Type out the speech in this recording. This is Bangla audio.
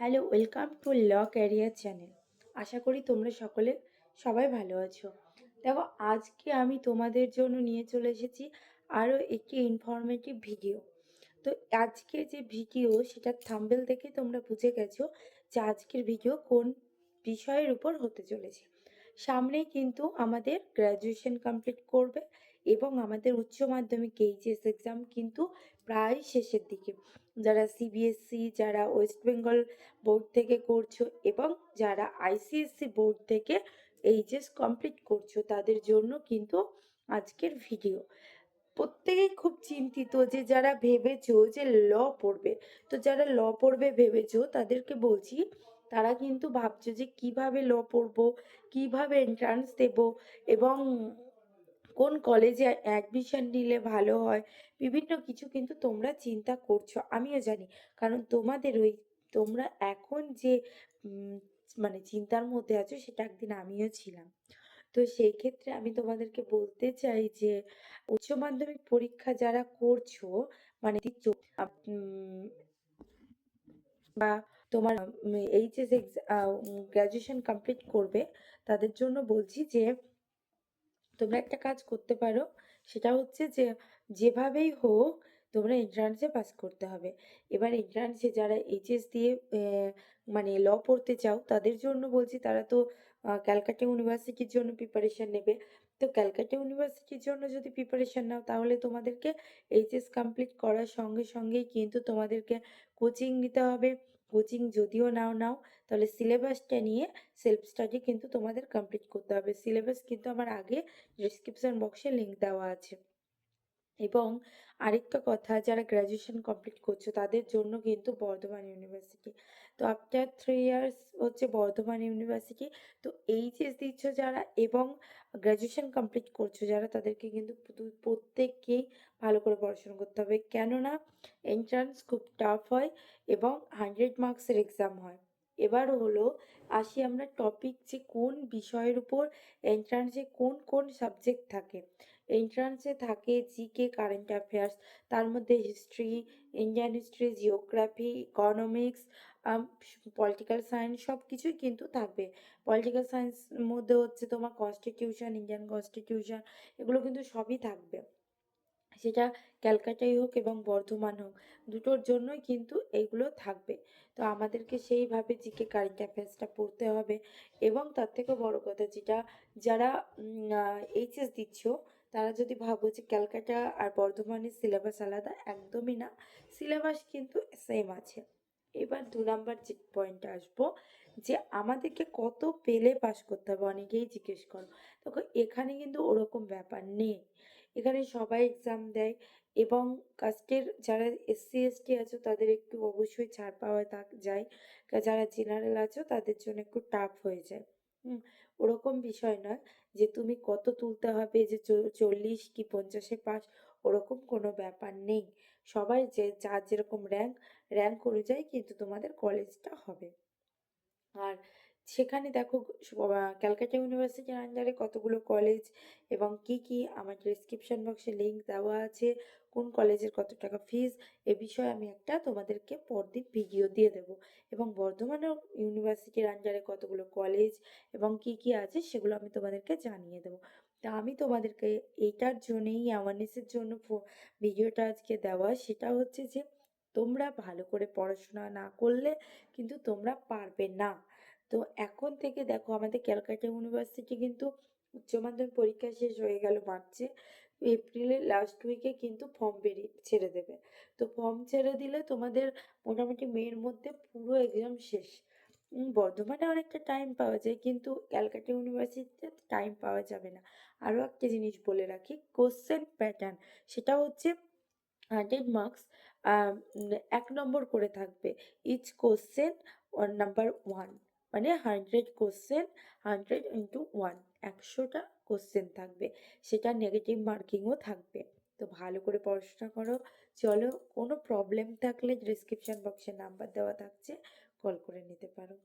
Hello, welcome to law career channel. আশা করি তোমরা সকলে সবাই ভালো আছো। দেখো, আজকে আমি তোমাদের জন্য নিয়ে চলে এসেছি আরও একটি ইনফরমেটিভ ভিডিও তো আজকে যে ভিডিও সেটা থাম্বেল দেখে তোমরা বুঝে গেছো যে আজকের ভিডিও কোন বিষয়ের উপর হতে চলেছে। সামনেই কিন্তু আমাদের গ্র্যাজুয়েশন কমপ্লিট করবে এবং আমাদের উচ্চ মাধ্যমিক এইচএস এক্সাম কিন্তু প্রায় শেষের দিকে। যারা সিবিএসসি যারা ওয়েস্ট বেঙ্গল বোর্ড থেকে করছ এবং যারা আইসিএসসি বোর্ড থেকে এইচএস কমপ্লিট করছ, তাদের জন্য কিন্তু আজকের ভিডিও প্রত্যেকেই খুব চিন্তিত যে যারা ভেবেছো যে ল পড়বে, তো যারা ল পড়বে ভেবেছো, তাদেরকে বলছি, তারা কিন্তু ভাবছ যে কীভাবে ল পড়ব, কীভাবে এন্ট্রান্স দেব এবং কোন কলেজে অ্যাডমিশন নিলে ভালো হয়? বিভিন্ন কিছু কিন্তু তোমরা চিন্তা করছ, আমিও জানি। কারণ তোমাদের ওই তোমরা এখন যে মানে চিন্তার মধ্যে আছো সেটা একদিন আমিও ছিলাম। তো সেই ক্ষেত্রে আমি তোমাদেরকে বলতে চাই যে, উচ্চ মাধ্যমিক পরীক্ষা যারা করছ মানে বা তোমার এইচএস গ্র্যাজুয়েশন কমপ্লিট করবে, তাদের জন্য বলছি যে তোমরা একটা কাজ করতে পারো। সেটা হচ্ছে যে, যেভাবেই হোক তোমরা এন্ট্রান্সে পাস করতে হবে। এবার এন্ট্রান্সে যারা এইচএস দিয়ে মানে ল পড়তে চাও, তাদের জন্য বলছি তারা তো ক্যালকাটা ইউনিভার্সিটির জন্য প্রিপারেশন নেবে। তো ক্যালকাটা ইউনিভার্সিটির জন্য যদি প্রিপারেশন নাও, তাহলে তোমাদেরকে এইচএস কমপ্লিট করার সঙ্গে সঙ্গেই কিন্তু তোমাদেরকে কোচিং নিতে হবে। কোচিং যদিও নাও নাও, তাহলে সিলেবাসটা নিয়ে সেলফ স্টাডি কিন্তু তোমাদের কমপ্লিট করতে হবে। সিলেবাস কিন্তু আমার আগে ডিসক্রিপশন বক্সে লিঙ্ক দেওয়া আছে। এবং আরেকটা কথা, যারা গ্র্যাজুয়েশন কমপ্লিট করছ তাদের জন্য কিন্তু বর্ধমান ইউনিভার্সিটি তো আফটার থ্রি ইয়ার্স হচ্ছে বর্ধমান ইউনিভার্সিটি তো এইচএস দিচ্ছ যারা এবং গ্র্যাজুয়েশন কমপ্লিট করছ যারা, তাদেরকে কিন্তু প্রত- প্রত্যেককেই ভালো করে পড়াশোনা করতে হবে। কেননা এন্ট্রান্স খুব টাফ হয় এবং হান্ড্রেড মার্কসের এক্সাম হয়। এবার হলো আসি আমরা টপিক যে কোন বিষয়ের উপর এন্ট্রান্সে কোন কোন সাবজেক্ট থাকে। এন্ট্রান্সে থাকে জিকে কারেন্ট অ্যাফেয়ার্স তার মধ্যে history Indian history geography economics political science সব কিছুই কিন্তু থাকবে। পলিটিক্যাল সায়েন্স মধ্যে হচ্ছে তোমার কনস্টিটিউশন ইন্ডিয়ান কনস্টিটিউশন এগুলো কিন্তু সবই থাকবে। সেটা ক্যালকাটাই হোক এবং বর্ধমান হোক, দুটোর জন্যই কিন্তু এগুলো থাকবে। তো আমাদেরকে সেইভাবে জিকে কারেন্ট অ্যাফেয়ার্সটা পড়তে হবে এবং তার থেকে বড় কথা যেটা, যারা এইচএস দিচ্ছ তারা যদি ভাবো যে ক্যালকাটা আর বর্ধমানের সিলেবাস আলাদা, একদমই না। সিলেবাস কিন্তু সেম আছে। এবার দু নাম্বার যে পয়েন্টে আসব, যে আমাদেরকে কত পেলে পাস করতে হবে অনেকেই জিজ্ঞেস করো। তখন এখানে কিন্তু ওরকম ব্যাপার নেই। এখানে সবাই এক্সাম দেয় এবং কাস্টের যারা এসসি এসটি আছো, তাদের একটু অবশ্যই ছাড় পাওয়া যায়। যারা জেনারেল আছো, তাদের জন্য একটু টাফ হয়ে যায়। হুম, ওরকম বিষয় নয় যে তুমি কত তুলতে হবে যে চল্লিশ কি পঞ্চাশে পাস, ওরকম কোনো ব্যাপার নেই। সবাই যে, যার যেরকম র্যাঙ্ক র্যাঙ্ক অনুযায়ী কিন্তু তোমাদের কলেজটা হবে। আর সেখানে দেখো ক্যালকাটা ইউনিভার্সিটির আন্ডারে কতগুলো কলেজ এবং কি কি আমার ডিসক্রিপশন বক্সে লিংক দেওয়া আছে, কোন কলেজের কত টাকা ফিস এ বিষয়ে আমি একটা তোমাদেরকে পরদিন ভিডিও দিয়ে দেবো। এবং বর্ধমান ইউনিভার্সিটির আন্ডারে কতগুলো কলেজ এবং কি কি আছে সেগুলো আমি তোমাদেরকে জানিয়ে দেবো। তা আমি তোমাদেরকে এইটার জন্যই অ্যাওয়ারনেসের জন্য ভিডিওটা আজকে দেওয়া, সেটা হচ্ছে যে তোমরা ভালো করে পড়াশোনা না করলে কিন্তু তোমরা পারবে না। তো এখন থেকে দেখো আমাদের ক্যালকাটা ইউনিভার্সিটি কিন্তু উচ্চ মাধ্যমিক পরীক্ষা শেষ হয়ে গেল মার্চে এপ্রিলের লাস্ট উইকে কিন্তু ফর্ম বেরিয়ে ছেড়ে দেবে। তো ফর্ম ছেড়ে দিলে তোমাদের মোটামুটি মেয়ের মধ্যে পুরো এক্সাম শেষ। বর্ধমানে অনেকটা টাইম পাওয়া যায় কিন্তু ক্যালকাটা ইউনিভার্সিটিতে টাইম পাওয়া যাবে না। আরও একটা জিনিস বলে রাখি কোশ্চেন প্যাটার্ন সেটা হচ্ছে হান্ড্রেড মার্কস এক নম্বর করে থাকবে। ইচ কোশ্চেন নাম্বার ওয়ান মানে hundred question hundred into one একশোটা কোশ্চেন থাকবে। সেটা নেগেটিভ মার্কিংও থাকবে। তো ভালো করে পড়াশোনা করো। চলো, কোনো প্রবলেম থাকলে ডিসক্রিপশান বক্সে নাম্বার দেওয়া থাকছে কল করে নিতে পারো।